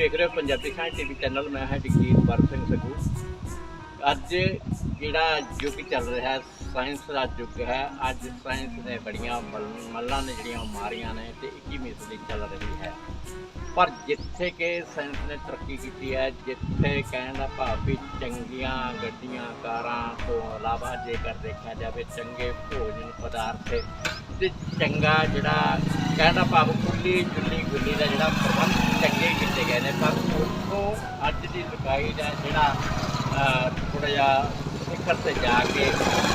ਵੇਖ ਰਹੇ ਹੋ ਪੰਜਾਬੀ ਸਾਇੰਸ ਟੀਵੀ ਚੈਨਲ, ਮੈਂ ਹਾਂ ਜਗਜੀਤ ਬਰ ਸਿੰਘ ਸਗੂ। ਅੱਜ ਜਿਹੜਾ ਯੁੱਗ ਚੱਲ ਰਿਹਾ ਹੈ ਸਾਇੰਸ ਦਾ ਯੁੱਗ ਹੈ, ਅੱਜ ਸਾਇੰਸ ਨੇ ਬੜੀਆਂ ਮੱਲ- ਮੱਲਾਂ ਨੇ ਜਿਹੜੀਆਂ ਮਾਰੀਆਂ ਨੇ ਤੇ 21ਵੀਂ ਸਦੀ ਚੱਲ ਰਹੀ ਹੈ। ਪਰ ਜਿੱਥੇ ਕਿ ਸਾਇੰਸ ਨੇ ਤਰੱਕੀ ਕੀਤੀ ਹੈ, ਜਿੱਥੇ ਕਹਿਣ ਦਾ ਭਾਵ ਵੀ ਚੰਗੀਆਂ ਗੱਡੀਆਂ, ਕਾਰਾਂ ਤੋਂ ਇਲਾਵਾ ਜੇਕਰ ਦੇਖਿਆ ਜਾਵੇ, ਚੰਗੇ ਭੋਜਨ ਪਦਾਰਥ ਤੇ ਚੰਗਾ ਜਿਹੜਾ ਕਹਿਣ ਦਾ ਭਾਵ ਖੁੱਲੀ ਜੁੱਲੀ ਗੁੱਲੀ ਦਾ ਜਿਹੜਾ ਪ੍ਰਬੰਧ ਚੰਗੇ ਕੀਤੇ ਗਏ ਨੇ ਪਰ ਉੱਥੋਂ ਅੱਜ ਦੀ ਲੁਕਾਈ ਦਾ ਜਿਹੜਾ ਥੋੜਾ ਜਿਹਾ ਸਿਖਰ ਤੇ ਜਾ ਕੇ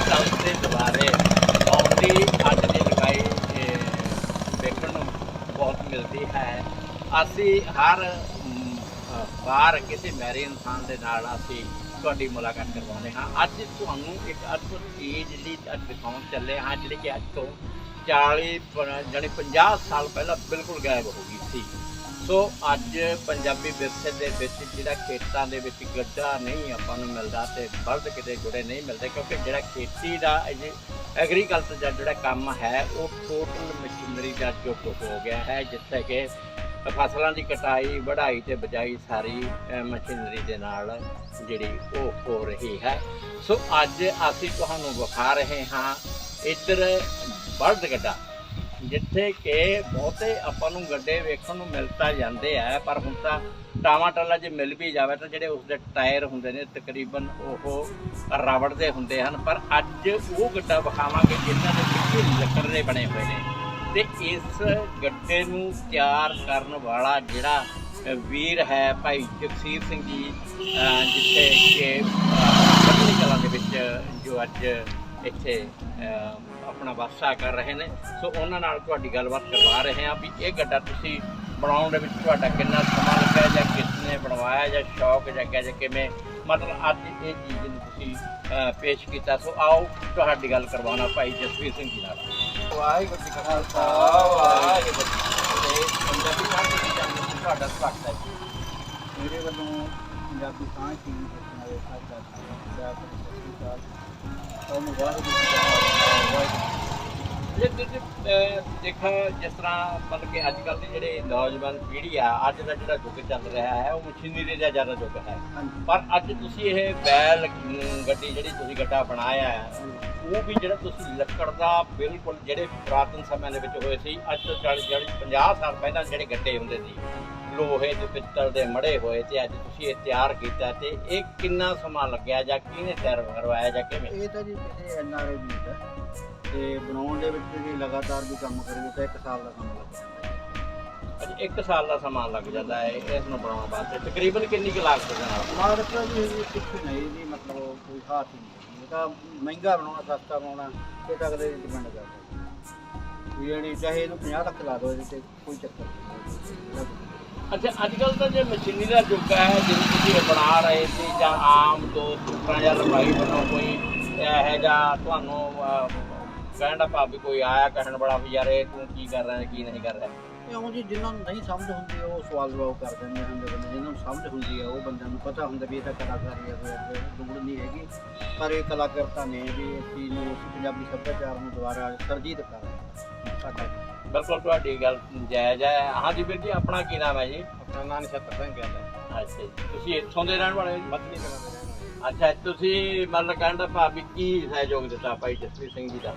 ਤਲ ਤੇ ਦੁਬਾਰੇ ਆਉਂਦੀ ਅੱਜ ਦੀ ਲੁਕਾਈ ਇਹ, ਦੇਖਣ ਨੂੰ ਬਹੁਤ ਮਿਲਦੀ ਹੈ। ਅਸੀਂ ਹਰ ਬਾਹਰ ਕਿਸੇ ਮੈਰੇ ਇਨਸਾਨ ਦੇ ਨਾਲ ਅਸੀਂ ਤੁਹਾਡੀ ਮੁਲਾਕਾਤ ਕਰਵਾਉਂਦੇ ਹਾਂ। ਅੱਜ ਤੁਹਾਨੂੰ ਇੱਕ ਅਦਭੁਤ ਚੀਜ਼ ਜਿਹੜੀ ਦਿਖਾਉਣ ਚੱਲੇ ਹਾਂ, ਜਿਹੜੀ ਕਿ ਅੱਜ ਤੋਂ 40 ਪ- ਜਾਣੀ 50 ਸਾਲ ਪਹਿਲਾਂ ਬਿਲਕੁਲ ਗਾਇਬ ਹੋ ਗਈ ਸੀ। ਸੋ ਅੱਜ ਪੰਜਾਬੀ ਵਿਰਸੇ ਦੇ ਵਿੱਚ ਜਿਹੜਾ ਖੇਤਾਂ ਦੇ ਵਿੱਚ ਗੱਡਾ ਨਹੀਂ ਆਪਾਂ ਨੂੰ ਮਿਲਦਾ ਤੇ ਬਲਦ ਕਿਤੇ ਜੁੜੇ ਨਹੀਂ ਮਿਲਦੇ ਕਿਉਂਕਿ ਜਿਹੜਾ ਖੇਤੀ ਦਾ ਐਗਰੀਕਲਚਰ ਦਾ ਜਿਹੜਾ ਕੰਮ ਹੈ, ਉਹ ਟੋਟਲ ਮਸ਼ੀਨਰੀ ਦਾ ਯੁੱਗ ਹੋ ਗਿਆ ਹੈ, ਜਿੱਥੇ ਕਿ ਫਸਲਾਂ ਦੀ ਕਟਾਈ, ਵਢਾਈ ਤੇ ਬਜਾਈ ਸਾਰੀ ਮਸ਼ੀਨਰੀ ਦੇ ਨਾਲ ਜਿਹੜੀ ਉਹ ਹੋ ਰਹੀ ਹੈ। ਸੋ ਅੱਜ ਅਸੀਂ ਤੁਹਾਨੂੰ ਵਿਖਾ ਰਹੇ ਹਾਂ ਇੱਧਰ ਬਲਦ ਗੱਡਾ। ਜਿੱਥੇ ਕਿ ਬਹੁਤੇ ਆਪਾਂ ਨੂੰ ਗੱਡੇ ਵੇਖਣ ਨੂੰ ਮਿਲ ਤਾਂ ਜਾਂਦੇ ਆ, ਪਰ ਹੁਣ ਤਾਂ ਟਾਮਾਟਾਲਾ ਜੇ ਮਿਲ ਵੀ ਜਾਵੇ ਤਾਂ ਜਿਹੜੇ ਉਸਦੇ ਟਾਇਰ ਹੁੰਦੇ ਨੇ, ਤਕਰੀਬਨ ਉਹ ਰਬੜ ਦੇ ਹੁੰਦੇ ਹਨ। ਪਰ ਅੱਜ ਉਹ ਗੱਡਾ ਵਿਖਾਵਾਂਗੇ ਜਿਨ੍ਹਾਂ ਦੇ ਪਿੱਛੇ ਲੱਕੜ ਦੇ ਬਣੇ ਹੋਏ ਨੇ। ਤੇ ਇਸ ਗੱਡੇ ਨੂੰ ਤਿਆਰ ਕਰਨ ਵਾਲਾ ਜਿਹੜਾ ਵੀਰ ਹੈ ਭਾਈ ਜਗਸੀਰ ਸਿੰਘ ਜੀ ਜਿੱਥੇ ਕਿ ਬੱਤਨੀ ਦੇ ਵਿੱਚ ਜੋ ਅੱਜ ਇੱਥੇ ਆਪਣਾ ਵਾਸਾ ਕਰ ਰਹੇ ਨੇ। ਸੋ ਉਹਨਾਂ ਨਾਲ ਤੁਹਾਡੀ ਗੱਲਬਾਤ ਕਰਵਾ ਰਹੇ ਹਾਂ ਵੀ ਇਹ ਗੱਡਾ ਤੁਸੀਂ ਬਣਾਉਣ ਦੇ ਵਿੱਚ ਤੁਹਾਡਾ ਕਿੰਨਾ ਸਮਾਂ ਲੱਗਿਆ ਜਾਂ ਕਿਸਨੇ ਬਣਵਾਇਆ ਜਾਂ ਸ਼ੌਕ ਜਾਗਿਆ ਜਾਂ ਕਿਵੇਂ। ਮਤਲਬ ਅੱਜ ਇਹ ਚੀਜ਼ ਨੂੰ ਤੁਸੀਂ ਪੇਸ਼ ਕੀਤਾ। ਸੋ ਆਓ ਤੁਹਾਡੀ ਗੱਲ ਕਰਵਾਉਣਾ ਭਾਈ ਜਸਵੀਰ ਸਿੰਘ ਜੀ ਨਾਲ। ਵਾਹਿਗੁਰੂ ਜੀ ਕਾ ਖਾਲਸਾ, ਵਾਹਿਗੁਰੂ ਜੀ ਪੰਜਾਬੀ ਸਾਹਿਤ ਦੇ ਚੈਨਲ ਤੁਹਾਡਾ ਸਵਾਗਤ ਹੈ ਮੇਰੇ ਵੱਲੋਂ ਪੰਜਾਬੀ ਸਾਂਝ ਟੀਵੀ ਦੇਖਣ ਵਾਲੇ ਸਤਿ ਸ਼੍ਰੀ ਅਕਾਲ ਵਾਹਿਗੁਰੂ ਜੀ ਕਾ ਖਾਲਸਾ ਵਾਹਿਗੁਰੂ ਜੇ ਤੁਸੀਂ ਅਹ, ਦੇਖੋ ਜਿਸ ਤਰ੍ਹਾਂ ਮਤਲਬ ਕਿ ਅੱਜ ਕੱਲ੍ਹ ਦੀ ਜਿਹੜੇ ਨੌਜਵਾਨ ਪੀੜ੍ਹੀ ਆ ਅੱਜ ਦਾ ਜਿਹੜਾ ਯੁੱਗ ਚੱਲ ਰਿਹਾ ਹੈ ਉਹ ਮਸ਼ੀਨਰੀ ਦਾ ਜ਼ਿਆਦਾ ਯੁੱਗ ਹੈ। ਹਾਂਜੀ। ਪਰ ਅੱਜ ਤੁਸੀਂ ਇਹ ਬੈਲ ਅਮ, ਗੱਡੀ ਜਿਹੜੀ ਤੁਸੀਂ ਗੱਡਾ ਬਣਾਇਆ ਹੈ ਉਹ ਵੀ ਜਿਹੜਾ ਤੁਸੀਂ ਲੱਕੜ ਦਾ ਬਿਲਕੁਲ ਜਿਹੜੇ ਪੁਰਾਤਨ ਸਮੇਂ ਦੇ ਵਿੱਚ ਹੋਏ ਸੀ ਅੱਜ ਤੋਂ 40 40 50 ਸਾਲ ਪਹਿਲਾਂ ਜਿਹੜੇ ਗੱਡੇ ਹੁੰਦੇ ਸੀ ਲੋਹੇ ਤੇ ਪਿੱਤਲ ਦੇ ਮੜੇ ਹੋਏ ਤੇ ਅੱਜ ਤੁਸੀਂ ਇਹ ਤਿਆਰ ਕੀਤਾ ਤੇ ਇਹ ਕਿੰਨਾ ਸਮਾਂ ਲੱਗਿਆ ਜਾਂ ਕਿਹਨੇ ਤਿਆਰ ਕਰਵਾਇਆ ਜਾਂ ਕਿਵੇਂ? ਇਹ ਤਾਂ ਜੀ ਕਿਸੇ ਐਨਆਰਏ ਦੀ ਹੈ। ਤੇ ਬਣਾਉਣ ਦੇ ਵਿੱਚ ਜੇ ਲਗਾਤਾਰ ਵੀ ਕੰਮ ਕਰੀਏ ਤਾਂ ਇੱਕ ਸਾਲ ਦਾ ਕੰਮ ਲੱਗ ਜਾਂਦਾ। ਅੱਜ 1 ਸਾਲ ਦਾ ਸਮਾਂ ਲੱਗ ਜਾਂਦਾ ਹੈ ਇਸ ਨੂੰ ਬਣਾਉਣ ਵਾਸਤੇ। ਤਕਰੀਬਨ ਕਿੰਨੀ ਕੁ ਲਾਗਤ ਦੇ ਨਾਲ? ਮਾਰਕ ਜੀ ਕੁਛ ਨਹੀਂ ਜੀ ਮਤਲਬ ਕੋਈ ਹੀ ਨਹੀਂ। ਇਹ ਤਾਂ ਮਹਿੰਗਾ ਬਣਾਉਣਾ ਸਸਤਾ ਬਣਾਉਣਾ ਇਹ ਤਾਂ ਅਗਲੇ ਡਿਪੈਂਡ ਕਰਦਾ। ਹੈ ਵੀ ਜਿਹੜੀ ਚਾਹੇ ਇਹਨੂੰ 50 ਲੱਖ ਲਾ ਦਿਓ ਇਹਦੇ ਤੇ ਕੋਈ ਚੱਕਰ ਨਹੀਂ। ਅੱਛਾ ਅੱਜ ਕੱਲ ਤਾਂ ਜੇ ਮਸ਼ੀਨੀ ਦਾ ਯੁੱਗ ਹੈ, ਜਿਵੇਂ ਤੁਸੀਂ ਇਹ ਬਣਾ ਰਹੇ ਸੀ, ਜਾਂ ਆਮ ਦੋ ਸੂਟਾਂ ਜਾਂ ਲੰਬਾਈ ਵੱਲੋਂ ਕੋਈ ਇਹ ਜਾਂ ਤੁਹਾਨੂੰ ਕਹਿਣ ਦਾ ਭਾਵ ਵੀ ਕੋਈ ਆਇਆ, ਕਹਿਣ ਬੜਾ ਵੀ ਯਾਰ ਇਹ ਤੂੰ ਕੀ ਕਰ ਰਿਹਾ ਕੀ ਨਹੀਂ ਕਰ ਰਿਹਾ? ਇਉਂ ਜੀ ਜਿਨ੍ਹਾਂ ਨੂੰ ਨਹੀਂ ਸਮਝ ਹੁੰਦੀ, ਉਹ ਸਵਾਲ ਜਵਾਬ ਕਰ ਦਿੰਦੇ ਹੁੰਦੇ ਬੰਦੇ ਜਿਨ੍ਹਾਂ ਨੂੰ ਸਮਝ ਹੁੰਦੀ ਹੈ ਉਹ ਬੰਦਿਆਂ ਨੂੰ ਪਤਾ ਹੁੰਦਾ ਵੀ ਇਹ ਤਾਂ ਕਲਾਕਾਰੀ ਹੈ ਕੋਈ ਨਹੀਂ ਹੈਗੀ। ਪਰ ਇਹ ਕਲਾਕਾਰਤਾ ਨੇ ਵੀ ਇਸ ਚੀਜ਼ ਨੂੰ ਪੰਜਾਬੀ ਸੱਭਿਆਚਾਰ ਨੂੰ ਦੁਬਾਰਾ ਤਰਜੀਹ ਕਰ ਰਹੇ ਹਨ। ਸਾਡਾ ਬਿਲਕੁਲ ਤੁਹਾਡੀ ਗੱਲ ਜਾਇਜ਼ ਹੈ। ਹਾਂਜੀ ਵੀਰ ਜੀ ਆਪਣਾ ਕੀ ਨਾਮ ਹੈ ਜੀ? ਆਪਣਾ ਨਾਂ ਨਛੱਤਰ ਸਿੰਘ ਹੈ ਅੱਛਾ ਜੀ। ਤੁਸੀਂ ਇੱਥੋਂ ਦੇ ਰਹਿਣ ਵਾਲੇ ਹੋ ਜੀ? ਮਤਨੀ ਕਲਾ ਦੇ ਰਹਿਣ ਵਾਲੇ ਅੱਛਾ ਤੁਸੀਂ ਮਤਲਬ ਕਹਿਣ ਦਾ ਭਾਵ ਵੀ ਕੀ ਸਹਿਯੋਗ ਦਿੱਤਾ ਭਾਈ ਜਸਵੀਰ ਸਿੰਘ ਜੀ ਦਾ?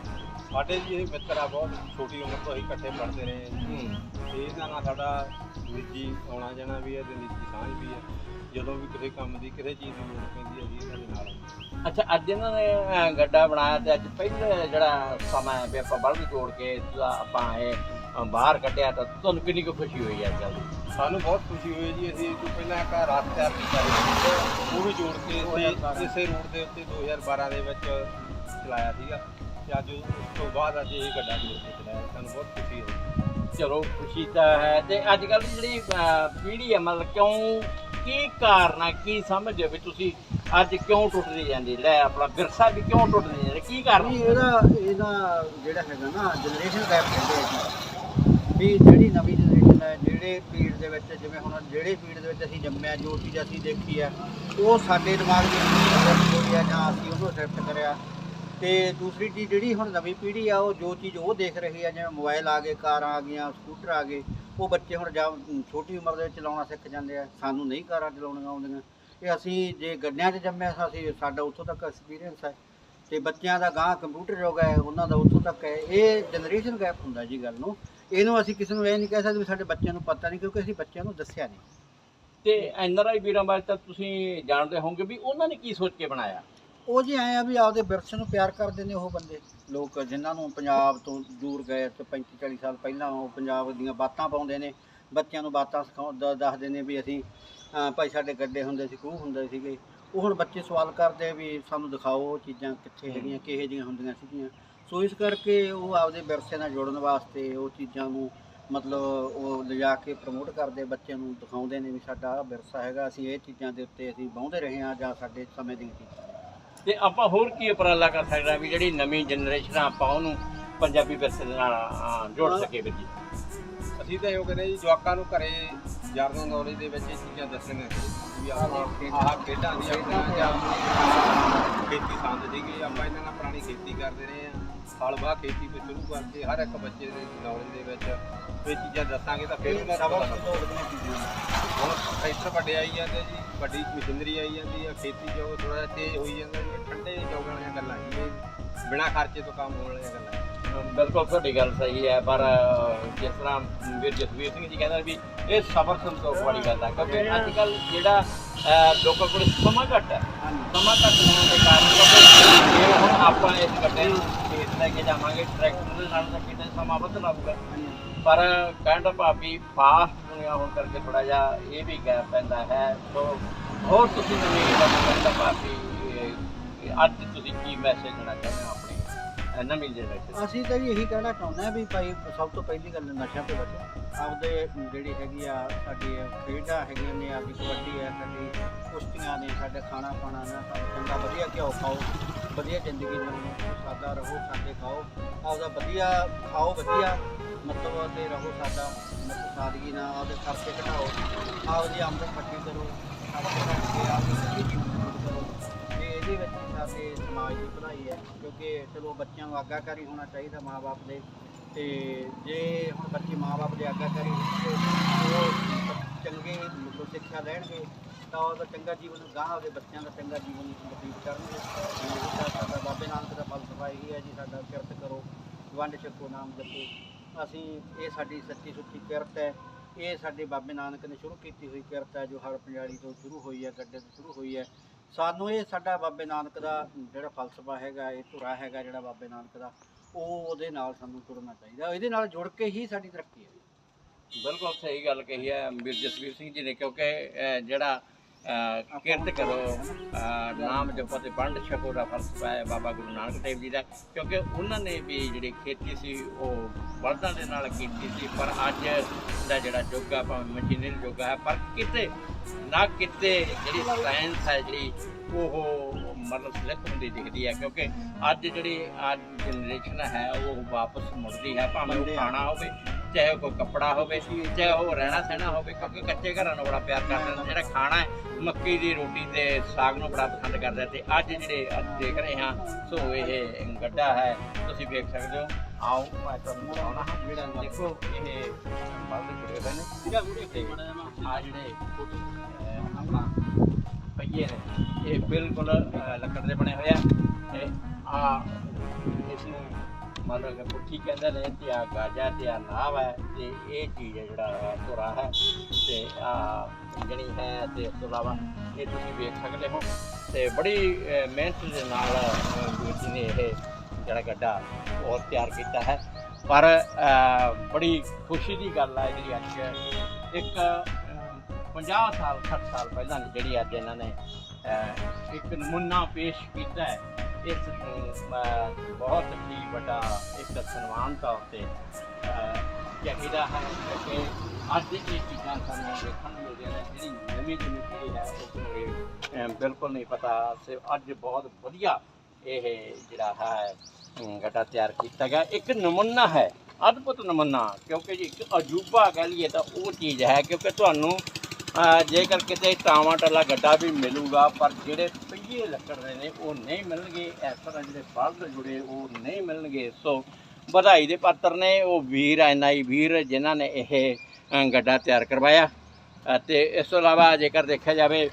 ਸਾਡੇ ਜੀ ਇਹ ਮਿੱਤਰ ਆ ਬਹੁਤ ਛੋਟੀ ਉਮਰ ਤੋਂ ਅਸੀਂ ਇਕੱਠੇ ਪੜ੍ਹਦੇ ਰਹੇ ਹੂੰ। ਤੇ ਇਹਨਾਂ ਨਾਲ ਸਾਡਾ ਨਿੱਜੀ ਆਉਣਾ ਜਾਣਾ ਵੀ ਹੈ ਤੇ ਨਿੱਜੀ ਸਾਂਝ ਵੀ ਹੈ। ਜਦੋਂ ਵੀ ਕਿਸੇ ਕੰਮ ਦੀ ਕਿਸੇ ਚੀਜ਼ ਦੀ ਲੋੜ ਪੈਂਦੀ ਹੈ ਜੀ ਇਹਨਾਂ ਦੇ ਨਾਲ। ਅੱਛਾ ਅੱਜ ਇਹਨਾਂ ਨੇ ਗੱਡਾ ਬਣਾਇਆ ਤੇ ਅੱਜ ਪਹਿਲੇ ਜਿਹੜਾ ਸਮਾਂ ਹੈ ਵੀ ਆਪਾਂ ਬਲਦ ਜੋੜ ਕੇ ਆਪਾਂ ਇਹ ਬਾਹਰ ਕੱਢਿਆ ਤਾਂ ਤੁਹਾਨੂੰ ਕਿੰਨੀ ਕੁ ਖੁਸ਼ੀ ਹੋਈ ਅੱਜ ਕੱਲ੍ਹ? ਸਾਨੂੰ ਬਹੁਤ ਖੁਸ਼ੀ ਹੋਈ ਜੀ ਅਸੀਂ ਤੋਂ ਪਹਿਲਾਂ ਇੱਕ ਰਾਤ ਤਿਆਰ ਕੀਤਾ ਉਹ ਵੀ ਜੋੜ ਕੇ ਇਸੇ ਇਸੇ ਰੂਟ ਦੇ ਉੱਤੇ 2012 ਦੇ ਵਿੱਚ ਚਲਾਇਆ ਸੀਗਾ ਤੇ ਅੱਜ ਉਸ ਤੋਂ ਬਾਅਦ ਅੱਜ ਇਹ ਗੱਡਾ ਜੋੜ ਕੇ ਚਲਾਇਆ ਸਾਨੂੰ ਬਹੁਤ ਖੁਸ਼ੀ ਹੋਈ। ਚਲੋ ਖੁਸ਼ੀ ਤਾਂ ਹੈ ਤੇ ਅੱਜ ਕੱਲ੍ਹ ਦੀ ਜਿਹੜੀ ਪੀੜ੍ਹੀ ਹੈ ਮਤਲਬ ਕਿਉਂ ਕੀ ਕਾਰਨ ਹੈ ਕੀ ਸਮਝ ਵੀ ਤੁਸੀਂ ਅੱਜ ਕਿਉਂ ਟੁੱਟਦੀ ਜਾਂਦੀ? ਲੈ ਆਪਣਾ ਵਿਰਸਾ ਵੀ ਕਿਉਂ ਟੁੱਟਦੀ ਜਾਂਦੀ? ਕੀ ਕਾਰਨ? ਨਹੀਂ, ਇਹਦਾ ਇਹਦਾ ਜਿਹੜਾ ਹੈਗਾ ਨਾ ਜਨਰੇਸ਼ਨ ਗੈਪ ਕਹਿੰਦੇ ਆ ਜੀ। ਵੀ ਜਿਹੜੀ ਨਵੀਂ ਜਨਰੇਸ਼ਨ ਹੈ, ਜਿਹੜੇ ਪੀੜ ਦੇ ਵਿੱਚ, ਜਿਵੇਂ ਹੁਣ ਜਿਹੜੇ ਪੀੜ ਦੇ ਵਿੱਚ ਅਸੀਂ ਜੰਮਿਆ ਜੋ ਚੀਜ਼ ਅਸੀਂ ਦੇਖੀ ਹੈ ਉਹ ਸਾਡੇ ਦਿਮਾਗ ਦੇ ਵਿੱਚ ਹੋਈ ਹੈ ਜਾਂ ਅਸੀਂ ਉਹਨੂੰ ਅਡੈਪਟ ਕਰਿਆ। ਤੇ ਦੂਸਰੀ ਚੀਜ਼ ਜਿਹੜੀ ਹੁਣ ਨਵੀਂ ਪੀੜ੍ਹੀ ਆ, ਉਹ ਜੋ ਚੀਜ਼ ਉਹ ਦੇਖ ਰਹੀ ਆ, ਜਿਵੇਂ ਮੋਬਾਈਲ ਆ ਗਏ, ਕਾਰਾਂ ਆ ਗਈਆਂ ਸਕੂਟਰ ਆ ਗਏ ਉਹ ਬੱਚੇ ਹੁਣ ਜਾਂ ਛੋਟੀ ਉਮਰ ਦੇ ਵਿੱਚ ਚਲਾਉਣਾ ਸਿੱਖ ਜਾਂਦੇ ਆ, ਸਾਨੂੰ ਨਹੀਂ ਕਾਰਾਂ ਚਲਾਉਣੀਆਂ ਆਉਂਦੀਆਂ। ਇਹ ਅਸੀਂ ਜੇ ਗੱਡਿਆਂ 'ਚ ਜੰਮਿਆ ਸਾਂ, ਅਸੀਂ ਸਾਡਾ ਉੱਥੋਂ ਤੱਕ ਐਕਸਪੀਰੀਅੰਸ ਹੈ। ਤੇ ਬੱਚਿਆਂ ਦਾ ਗਾਂ ਕੰਪਿਊਟਰ ਯੁੱਗ ਹੈ, ਉਹਨਾਂ ਦਾ ਉੱਥੋਂ ਤੱਕ ਹੈ। ਇਹ ਜਨਰੇਸ਼ਨ ਗੈਪ ਹੁੰਦਾ ਜੀ ਗੱਲ ਨੂੰ। ਇਹਨੂੰ ਅਸੀਂ ਕਿਸੇ ਨੂੰ ਇਹ ਨਹੀਂ ਕਹਿ ਸਕਦੇ ਵੀ ਸਾਡੇ ਬੱਚਿਆਂ ਨੂੰ ਪਤਾ ਨਹੀਂ, ਕਿਉਂਕਿ ਅਸੀਂ ਬੱਚਿਆਂ ਨੂੰ ਦੱਸਿਆ ਨਹੀਂ। ਤੇ ਐਨਆਰਆਈ ਵੀਰਾਂ ਬਾਰੇ ਤਾਂ ਤੁਸੀਂ ਜਾਣਦੇ ਹੋਵੋਗੇ ਵੀ ਉਹਨਾਂ ਨੇ ਕੀ ਸੋਚ ਕੇ ਬਣਾਇਆ। ਉਹ ਜੀ ਆਏ ਆ ਵੀ ਆਪਦੇ ਵਿਰਸੇ ਨੂੰ ਪਿਆਰ ਕਰਦੇ ਨੇ ਉਹ ਬੰਦੇ। ਲੋਕ ਜਿਨ੍ਹਾਂ ਨੂੰ ਪੰਜਾਬ ਤੋਂ ਦੂਰ ਗਏ ਤੇ 35 40 ਸਾਲ ਪਹਿਲਾਂ ਉਹ ਪੰਜਾਬ ਦੀਆਂ ਬਾਤਾਂ ਪਾਉਂਦੇ ਨੇ, ਬੱਚਿਆਂ ਨੂੰ ਬਾਤਾਂ ਸਿਖਾਉ ਦੱਸਦੇ ਨੇ ਵੀ ਅਸੀਂ ਭਾਈ ਸਾਡੇ ਗੱਡੇ ਹੁੰਦੇ ਸੀ, ਖੂਹ ਹੁੰਦੇ ਸੀਗੇ। ਉਹ ਹੁਣ ਬੱਚੇ ਸਵਾਲ ਕਰਦੇ ਵੀ ਸਾਨੂੰ ਦਿਖਾਓ ਉਹ ਚੀਜ਼ਾਂ ਕਿੱਥੇ ਹੈਗੀਆਂ, ਕਿਹੋ ਜਿਹੀਆਂ ਹੁੰਦੀਆਂ ਸੀਗੀਆਂ। ਸੋ ਇਸ ਕਰਕੇ ਉਹ ਆਪਦੇ ਵਿਰਸੇ ਨਾਲ ਜੁੜਨ ਵਾਸਤੇ ਉਹ ਚੀਜ਼ਾਂ ਨੂੰ ਮਤਲਬ ਉਹ ਲਿਜਾ ਕੇ ਪ੍ਰਮੋਟ ਕਰਦੇ, ਬੱਚਿਆਂ ਨੂੰ ਦਿਖਾਉਂਦੇ ਨੇ ਵੀ ਸਾਡਾ ਆਹ ਵਿਰਸਾ ਹੈਗਾ, ਅਸੀਂ ਇਹ ਚੀਜ਼ਾਂ ਦੇ ਉੱਤੇ ਅਸੀਂ ਵਾਹੁੰਦੇ ਰਹੇ ਹਾਂ ਜਾਂ ਸਾਡੇ ਸਮੇਂ ਦੀਆਂ ਚੀਜ਼ਾਂ। ਤੇ ਆਪਾਂ ਹੋਰ ਕੀ ਉਪਰਾਲਾ ਕਰ ਸਕਦੇ ਹਾਂ ਵੀ ਜਿਹੜੀ ਨਵੀਂ ਜਨਰੇਸ਼ਨ ਆ ਆਪਾਂ ਉਹਨੂੰ ਪੰਜਾਬੀ ਵਿਰਸੇ ਦੇ ਨਾਲ ਅਹ, ਜੋੜ ਸਕੇ ਵੀਰ ਜੀ। ਅਸੀਂ ਤਾਂ ਇਹੋ ਕਹਿੰਦੇ ਜੀ ਜਵਾਕਾਂ ਨੂੰ ਘਰੇ ਜਰਨਲ ਨੌਲੇਜ ਦੇ ਵਿੱਚ ਇਹ ਚੀਜ਼ਾਂ ਦੱਸਣੀਆਂ ਚਾਹੀਦੀਆਂ ਵੀ ਆਹ ਆਹ ਖੇਡਾਂ ਦੀ ਆਪਣਾ ਜਾਂ ਖੇਤੀ ਸੰਦ ਸੀਗੀ ਆਪਾਂ ਇਹਨਾਂ ਨਾਲ ਪੁਰਾਣੀ ਖੇਤੀ ਕਰਦੇ ਰਹੇ ਆ ਹਲ ਵਾਹ ਖੇਤੀ ਤੋਂ ਸ਼ੁਰੂ ਕਰਕੇ ਹਰ ਇੱਕ ਬੱਚੇ ਦੇ ਨੌਲੇਜ ਦੇ ਵਿੱਚ ਇਹ ਚੀਜ਼ਾਂ ਦੱਸਾਂਗੇ ਤਾਂ ਫਿਰ ਉਹਨਾਂ ਸਬਕ ਪਤਾ ਚੀਜ਼ਾਂ ਹੁਣ ਟਰੈਕਟਰ ਵੱਡੇ ਆਈ ਜਾਂਦੇ ਜੀ। ਵੱਡੀ ਮਸ਼ੀਨਰੀ ਆਈ ਜਾਂਦੀ ਆ ਖੇਤੀ ਜੋ ਥੋੜਾ ਜਿਹਾ ਤੇਜ਼ ਹੋਈ ਜਾਂਦਾ ਜੀ ਇਹ ਠੰਡੇ ਜੋਗਾਂ ਵਾਲੀਆਂ ਗੱਲਾਂ ਜੀ ਇਹ ਬਿਨਾਂ ਖਰਚੇ ਤੋਂ ਕੰਮ ਹੋਣ ਵਾਲੀਆਂ ਗੱਲਾਂ ਬਿਲਕੁਲ ਤੁਹਾਡੀ ਗੱਲ ਸਹੀ ਹੈ ਪਰ ਜਿਸ ਤਰ੍ਹਾਂ ਵੀਰ ਜਸਵੀਰ ਸਿੰਘ ਜੀ ਕਹਿੰਦਾ ਵੀ ਇਹ ਸਬਰ ਸੰਤੋਖ ਵਾਲੀ ਗੱਲ ਹੈ ਕਿਉਂਕਿ ਅੱਜ ਕੱਲ ਜਿਹੜਾ ਲੋਕਾਂ ਕੋਲ ਸਮਾਂ ਘੱਟ ਹੈ। ਸਮਾਂ ਘੱਟ ਹੋਣ ਦੇ ਕਾਰਨ ਕਿਉਂਕਿ ਜੇ ਹੁਣ ਆਪਾਂ ਇਸ ਗੱਡੇ ਨੂੰ ਖੇਤ ਲੈ ਕੇ ਜਾਵਾਂਗੇ ਟਰੈਕਟਰ ਦੇ ਨਾਲ ਤਾਂ ਕਿਤੇ ਸਮਾਂ ਵੱਧ ਲੱਗੂਗਾ। ਪਰ ਕਹਿਣ ਦਾ ਭਾਵ ਵੀ ਫਾਸਟ ਦੁਨੀਆ ਹੋਣ ਕਰਕੇ ਥੋੜਾ ਜਿਹਾ ਇਹ ਵੀ ਗੈਪ ਪੈਂਦਾ ਹੈ। ਸੋ ਹੋਰ ਤੁਸੀਂ ਨਵੀਂ ਗੱਲ ਦਾ ਭਾਵ ਵੀ ਅੱਜ ਤੁਸੀਂ ਕੀ ਮੈਸੇਜ ਦੇਣਾ ਚਾਹੁੰਦੇ ਹੋ ਆਪਣੀ ਨਵੀਂ ਜਨਰੇਸ਼ਨ ਅਸੀਂ ਤਾਂ ਜੀ ਇਹੀ ਕਹਿਣਾ ਚਾਹੁੰਦੇ ਆ ਵੀ ਭਾਈ ਸਭ ਤੋਂ ਪਹਿਲੀ ਗੱਲ ਨਸ਼ਾ ਤੋਂ ਬਚੋ। ਆਪਦੇ ਜਿਹੜੀ ਹੈਗੀ ਆ ਸਾਡੀ ਖੇਡਾਂ ਹੈਗੀਆਂ ਨੇ, ਆਪਦੀ ਕਬੱਡੀ ਹੈ, ਸਾਡੀ ਕੁਸ਼ਤੀਆਂ ਨੇ, ਸਾਡੇ ਖਾਣਾ ਪਾਣਾ ਨੇ ਚੰਗਾ, ਵਧੀਆ ਘਿਓ ਖਾਓ, ਵਧੀਆ ਜ਼ਿੰਦਗੀ ਜਿਉਂ ਸਾਦਾ ਰਹੋ, ਸਾਡੇ ਖਾਓ, ਆਪਦਾ ਵਧੀਆ ਖਾਓ, ਵਧੀਆ ਮਤਲਬ ਤੇ ਰਹੋ ਸਾਡਾ ਮਤਲਬ ਸਾਦਗੀ ਨਾਲ ਆਪਦੇ ਖਰਚੇ ਘਟਾਓ। ਆਪਦੀ ਆਮਦਨ ਇਕੱਠੀ ਕਰੋ। ਖਰਚੇ ਕੇ ਆਪਦੀ ਸਹੀ ਜੀਵਨ ਕਰੋ ਤੇ ਇਹਦੇ ਵਿੱਚ ਸਾਡੇ ਸਮਾਜ ਦੀ ਭਲਾਈ ਹੈ। ਕਿਉਂਕਿ ਚਲੋ ਬੱਚਿਆਂ ਨੂੰ ਆਗਾਕਾਰੀ ਹੋਣਾ ਚਾਹੀਦਾ ਮਾਪੇ ਦੇ। ਤੇ ਜੇ ਹੁਣ ਬੱਚੇ ਮਾਪੇ ਦੇ ਆਗਾਕਾਰੀ ਉਹ ਚੰਗੇ ਮਤਲਬ ਸਿੱਖਿਆ ਲੈਣਗੇ, ਤਾਂ ਉਹਦਾ ਚੰਗਾ ਜੀਵਨ ਗਾਹ ਉਹਦੇ ਬੱਚਿਆਂ ਦਾ ਚੰਗਾ ਜੀਵਨ ਬਤੀਤ ਕਰਨਗੇ। ਸਾਡਾ ਬਾਬੇ ਨਾਨਕ ਦਾ ਫਲਸਫਾ ਇਹ ਹੈ ਜੀ, ਸਾਡਾ ਕਿਰਤ ਕਰੋ। ਵੰਡ ਛਕੋ ਨਾਮ ਜਪੋ। ਅਸੀਂ, ਇਹ ਸਾਡੀ ਸੱਚੀ ਸੁੱਚੀ ਕਿਰਤ ਹੈ। ਇਹ ਸਾਡੇ ਬਾਬੇ ਨਾਨਕ ਨੇ ਸ਼ੁਰੂ ਕੀਤੀ ਹੋਈ ਕਿਰਤ ਹੈ, ਜੋ ਹਰ ਪੰਜਾਲੀ ਤੋਂ ਸ਼ੁਰੂ ਹੋਈ ਹੈ, ਗੱਡੇ ਤੋਂ ਸ਼ੁਰੂ ਹੋਈ ਹੈ। ਸਾਨੂੰ ਇਹ ਸਾਡਾ ਬਾਬੇ ਨਾਨਕ ਦਾ ਜਿਹੜਾ ਫਲਸਫਾ ਹੈਗਾ, ਇਹ ਧੁਰਾ ਹੈਗਾ ਜਿਹੜਾ ਬਾਬੇ ਨਾਨਕ ਦਾ, ਉਹ ਉਹਦੇ ਨਾਲ ਸਾਨੂੰ ਜੁੜਨਾ ਚਾਹੀਦਾ। ਇਹਦੇ ਨਾਲ ਜੁੜ ਕੇ ਹੀ ਸਾਡੀ ਤਰੱਕੀ ਹੈ। ਬਿਲਕੁਲ ਸਹੀ ਗੱਲ ਕਹੀ ਹੈ ਵੀਰ ਜਸਵੀਰ ਸਿੰਘ ਜੀ ਨੇ, ਕਿਉਂਕਿ ਜਿਹੜਾ ਕਿਰਤ ਕਰੋ। ਨਾਮ ਜਪੋ ਤੇ ਵੰਡ ਛਕੋ ਦਾ ਫਲਸਫਾ ਹੈ ਬਾਬਾ ਗੁਰੂ ਨਾਨਕ ਦੇਵ ਜੀ ਦਾ ਕਿਉਂਕਿ ਉਹਨਾਂ ਨੇ ਵੀ ਜਿਹੜੀ ਖੇਤੀ ਸੀ ਉਹ ਬਲਦਾਂ ਦੇ ਨਾਲ ਕੀਤੀ ਸੀ। ਪਰ ਅੱਜ ਦਾ ਜਿਹੜਾ ਯੁੱਗ ਆ ਭਾਵੇਂ ਮਸ਼ੀਨਰੀ ਯੁੱਗ ਹੈ ਪਰ ਕਿਤੇ ਨਾ ਕਿਤੇ ਜਿਹੜੀ ਸਾਇੰਸ ਹੈ ਜਿਹੜੀ ਉਹ ਮਤਲਬ ਸਿਲੈਕਟ ਹੁੰਦੀ ਦਿਖਦੀ ਹੈ। ਕਿਉਂਕਿ ਅੱਜ ਜਿਹੜੀ ਅੱਜ ਜਨਰੇਸ਼ਨ ਹੈ ਉਹ ਵਾਪਸ ਮੁੜਦੀ ਹੈ। ਭਾਵੇਂ ਉਹ ਖਾਣਾ ਹੋਵੇ ਚਾਹੇ ਉਹ ਕੋਈ ਕੱਪੜਾ ਹੋਵੇ ਚਾਹੇ ਉਹ ਰਹਿਣਾ ਸਹਿਣਾ ਹੋਵੇ ਕਿਉਂਕਿ ਕੱਚੇ ਘਰਾਂ ਨੂੰ ਬੜਾ ਪਿਆਰ ਕਰਦੇ ਨੇ। ਜਿਹੜਾ ਖਾਣਾ ਹੈ ਮੱਕੀ ਦੀ ਰੋਟੀ ਤੇ ਸਾਗ ਨੂੰ ਬੜਾ ਪਸੰਦ ਕਰਦੇ ਤੇ ਅੱਜ ਜਿਹੜੇ ਅੱਜ ਦੇਖ ਰਹੇ ਹਾਂ ਸੋ ਇਹ ਗੱਡਾ ਹੈ ਤੁਸੀਂ ਵੇਖ ਸਕਦੇ ਹੋ। ਆਓ ਮੈਂ ਤੁਹਾਨੂੰ ਦਿਖਾਉਣਾ। ਹਾਂ ਜਿਹੜਾ ਦੇਖੋ ਇਹ ਬਲਦ ਜੁੜੇ ਹੋਏ ਨੇ। ਤੇ ਆ ਜਿਹੜੇ ਆਪਣਾ ਪਹੀਏ ਨੇ ਇਹ ਬਿਲਕੁਲ ਲੱਕੜ ਦੇ ਬਣੇ ਹੋਏ ਆ। ਤੇ ਆ ਇਸ ਨੂੰ ਮਤਲਬ ਕਿ ਪੁੱਠੀ ਕਹਿੰਦੇ ਨੇ ਤੇ ਆ ਗਾਜਾ ਤੇ ਆ ਨਾਵ ਹੈ ਤੇ ਇਹ ਚੀਜ਼ ਹੈ ਜਿਹੜਾ ਧੁਰਾ ਹੈ ਤੇ ਆ ਜਿਹੜੀ ਹੈ ਤੇ ਉਸ ਤੋਂ ਇਲਾਵਾ ਇਹ ਤੁਸੀਂ ਵੇਖ ਸਕਦੇ ਹੋ ਤੇ ਬੜੀ ਮਿਹਨਤ ਦੇ ਨਾਲ ਅਹ, ਜੀ ਨੇ ਇਹ ਜਿਹੜਾ ਗੱਡਾ ਉਹ ਤਿਆਰ ਕੀਤਾ ਹੈ। ਪਰ ਬੜੀ ਖੁਸ਼ੀ ਦੀ ਗੱਲ ਹੈ ਜਿਹੜੀ ਅੱਜ ਇੱਕ ਅਹ, 50 ਸਾਲ 60 ਸਾਲ ਪਹਿਲਾਂ ਜਿਹੜੀ ਅੱਜ ਇਹਨਾਂ ਨੇ ਇੱਕ ਨਮੂਨਾ ਪੇਸ਼ ਕੀਤਾ ਹੈ। ਇਸ ਨੂੰ ਅਹ, ਬਹੁਤ ਹੀ ਵੱਡਾ ਇੱਕ ਸਨਮਾਨ ਤੌਰ ਤੇ ਚਾਹੀਦਾ ਹੈ ਕਿ ਅੱਜ ਇਹ ਚੀਜ਼ਾਂ ਸਾਨੂੰ ਦੇਖਣ ਨੂੰ ਮਿਲਦੀਆਂ ਨੇ ਜਿਹੜੀ ਨਵੀਂ ਨਵੀਂ ਪੀੜ੍ਹੀ ਹੈ ਉਸ ਨੂੰ ਬਿਲਕੁਲ ਨਹੀਂ ਪਤਾ ਸੇ ਅੱਜ ਬਹੁਤ ਵਧੀਆ ਇਹ ਜਿਹੜਾ ਹੈ ਅਮ, ਤਿਆਰ ਕੀਤਾ ਗਿਆ। ਇੱਕ ਨਮੂਨਾ ਹੈ ਅਦਭੁਤ ਨਮੂਨਾ ਕਿਉਂਕਿ ਜੀ ਇੱਕ ਅਜੂਬਾ ਕਹਿ ਲਈਏ ਤਾਂ ਉਹ ਚੀਜ਼ ਹੈ ਕਿਉਂਕਿ ਤੁਹਾਨੂੰ ਜੇਕਰ ਕਿਤੇ ਟਾਵਾਂ ਟੱਲਾ ਗੱਡਾ ਵੀ ਮਿਲੂਗਾ, ਪਰ ਜਿਹੜੇ ਪਹੀਏ ਲੱਕੜ ਦੇ ਨੇ, ਉਹ ਨਹੀਂ ਮਿਲਣਗੇ। ਇਸ ਤਰ੍ਹਾਂ ਜਿਹੜੇ ਬਲਦ ਜੁੜੇ, ਉਹ ਨਹੀਂ ਮਿਲਣਗੇ। ਸੋ, ਵਧਾਈ ਦੇ ਪਾਤਰ ਨੇ, ਉਹ ਵੀਰ ਐਨਆਈ ਵੀਰ, ਜਿਨ੍ਹਾਂ ਨੇ ਇਹ ਗੱਡਾ ਤਿਆਰ ਕਰਵਾਇਆ। ਅਤੇ ਇਸ ਤੋਂ ਇਲਾਵਾ ਜੇਕਰ ਦੇਖਿਆ ਜਾਵੇ